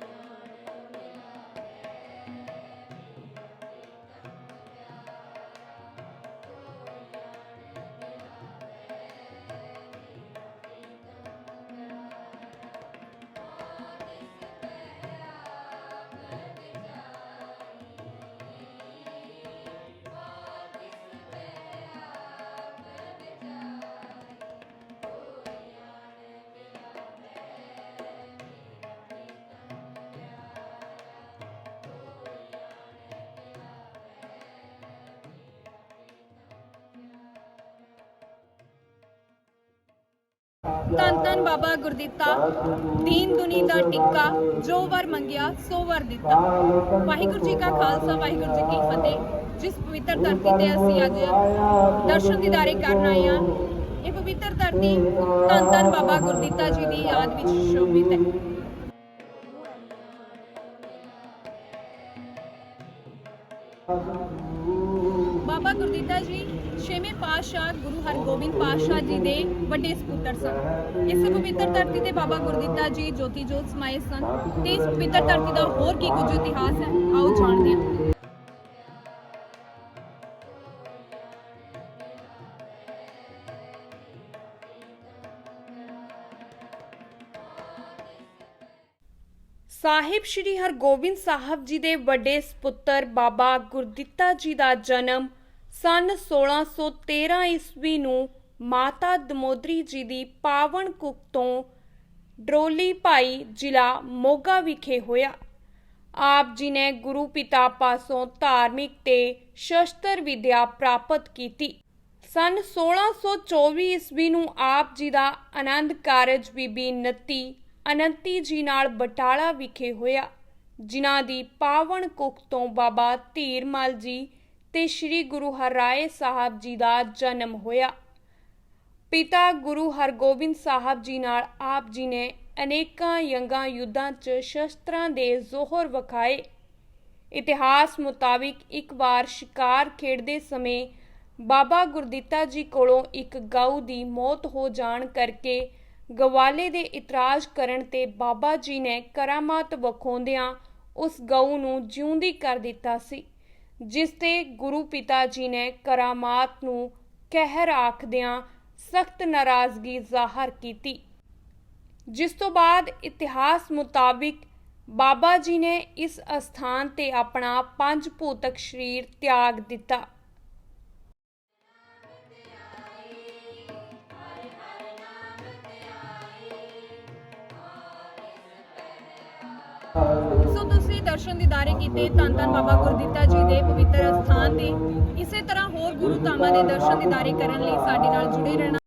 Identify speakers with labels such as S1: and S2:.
S1: Amen. ਧੰਨ ਧੰਨ ਬਾਬਾ ਗੁਰਦਿੱਤਾ, ਦੀਨ ਦੁਨੀ ਦਾ ਟਿੱਕਾ, ਜੋ ਵਰ ਮੰਗਿਆ, ਸੋ ਵਰ ਦਿੱਤਾ। ਵਾਹਿਗੁਰੂ ਜੀ ਕਾ ਖਾਲਸਾ, ਵਾਹਿਗੁਰੂ ਜੀ ਕੀ ਫਤਿਹ। ਜਿਸ ਪਵਿੱਤਰ ਧਰਤੀ ਤੇ ਅਸੀਂ ਅੱਜ ਦਰਸ਼ਨ ਦੀਦਾਰੇ ਕਰਨ ਆਏ ਹਾਂ, ਇਹ ਪਵਿੱਤਰ ਧਰਤੀ ਧੰਨ ਧੰਨ ਬਾਬਾ ਗੁਰਦਿੱਤਾ ਜੀ ਦੀ ਯਾਦ ਵਿੱਚ ਸ਼ੋਭਿਤ ਹੈ। ਬਾਬਾ ਗੁਰਦਿੱਤਾ ਜੀ ਛੇਵੇਂ ਪਾਤਸ਼ਾਹ ਗੁਰੂ ਹਰਗੋਬਿੰਦ ਪਾਤਸ਼ਾਹ ਜੀ ਦੇ ਵੱਡੇ ਸਪੁੱਤਰ ਸਨ। ਇਸ ਪਵਿੱਤਰ ਧਰਤੀ ਤੇ ਬਾਬਾ ਗੁਰਦਿੱਤਾ ਜੀ ਜੋਤੀ ਜੋਤ ਸਮਾਏ ਸਨ। ਤੇ ਇਸ ਪਵਿੱਤਰ ਧਰਤੀ ਦਾ ਹੋਰ ਕੀ ਕੁਝ ਇਤਿਹਾਸ ਹੈ? ਆਓ ਜਾਣਦੇ ਹਾਂ। ਸਾਹਿਬ ਸ੍ਰੀ ਹਰਗੋਬਿੰਦ ਸਾਹਿਬ ਜੀ ਦੇ ਵੱਡੇ ਸਪੁੱਤਰ ਬਾਬਾ ਗੁਰਦਿੱਤਾ ਜੀ ਦਾ ਜਨਮ ਸਨ 1613 ਈਸਵੀ ਨੂੰ ਮਾਤਾ ਦਮੋਦਰੀ ਜੀ ਦੀ ਪਾਵਨ ਕੁੱਖ ਤੋਂ ਡਰੋਲੀ ਭਾਈ ਜ਼ਿਲ੍ਹਾ ਮੋਗਾ ਵਿਖੇ ਹੋਇਆ। ਆਪ ਜੀ ਨੇ ਗੁਰੂ ਪਿਤਾ ਪਾਸੋਂ ਧਾਰਮਿਕ ਤੇ ਸ਼ਸਤਰ ਵਿਦਿਆ ਪ੍ਰਾਪਤ ਕੀਤੀ। ਸਨ 1624 ਈਸਵੀ ਨੂੰ ਆਪ ਜੀ ਦਾ ਆਨੰਦ ਕਾਰਜ ਬੀਬੀ ਨੱਤੀ ਅਨੰਤੀ ਜੀ ਨਾਲ ਬਟਾਲਾ ਵਿਖੇ ਹੋਇਆ, ਜਿਨ੍ਹਾਂ ਦੀ ਪਾਵਨ ਕੁੱਖ ਤੋਂ ਬਾਬਾ ਧੀਰਮਲ ਜੀ ਤੇ ਸ੍ਰੀ ਗੁਰੂ ਹਰਿਰਾਏ ਸਾਹਿਬ ਜੀ ਦਾ ਜਨਮ ਹੋਇਆ। ਪਿਤਾ ਗੁਰੂ ਹਰਗੋਬਿੰਦ ਸਾਹਿਬ ਜੀ ਨਾਲ ਆਪ ਜੀ ਨੇ ਅਨੇਕਾਂ ਯੰਗਾਂ ਯੁੱਧਾਂ 'ਚ ਸ਼ਸਤਰਾਂ ਦੇ ਜ਼ੋਹਰ ਵਿਖਾਏ। ਇਤਿਹਾਸ ਮੁਤਾਬਿਕ ਇੱਕ ਵਾਰ ਸ਼ਿਕਾਰ ਖੇਡਦੇ ਸਮੇਂ ਬਾਬਾ ਗੁਰਦਿੱਤਾ ਜੀ ਕੋਲੋਂ ਇੱਕ ਗਊ ਦੀ ਮੌਤ ਹੋ ਜਾਣ ਕਰਕੇ ਗਵਾਲੇ ਦੇ ਇਤਰਾਜ਼ ਕਰਨ ਤੇ ਬਾਬਾ ਜੀ ਨੇ ਕਰਾਮਾਤ ਵਿਖਾਉਂਦਿਆਂ ਉਸ ਗਊ ਨੂੰ ਜਿਉਂਦੀ ਕਰ ਦਿੱਤਾ ਸੀ। ਜਿਸ ਤੇ ਗੁਰੂ ਪਿਤਾ ਜੀ ਨੇ ਕਰਾਮਾਤ ਨੂੰ ਕਹਿਰ ਆਖਦਿਆਂ ਸਖਤ ਨਾਰਾਜ਼ਗੀ ਜ਼ਾਹਰ ਕੀਤੀ। ਜਿਸ ਤੋਂ ਬਾਅਦ ਇਤਿਹਾਸ ਮੁਤਾਬਿਕ ਬਾਬਾ ਜੀ ਨੇ ਇਸ ਅਸਥਾਨ ਤੇ ਆਪਣਾ ਪੰਜ ਭੂਤਕ ਸਰੀਰ ਤਿਆਗ ਦਿੱਤਾ। ਸੋ ਤੁਸੀਂ ਦਰਸ਼ਨ ਦੀਦਾਰੇ ਕੀਤੇ, ਧੰਨ ਧੰਨ ਬਾਬਾ ਗੁਰਦਿੱਤਾ ਜੀ ਦੇ ਪਵਿੱਤਰ ਅਸਥਾਨ ਤੇ, ਇਸੇ ਤਰ੍ਹਾਂ ਹੋਰ ਗੁਰੂ ਧਾਮਾਂ ਦੇ ਦਰਸ਼ਨ ਦੀਦਾਰੇ ਕਰਨ ਲਈ ਸਾਡੇ ਨਾਲ ਜੁੜੇ ਰਹਿਣਾ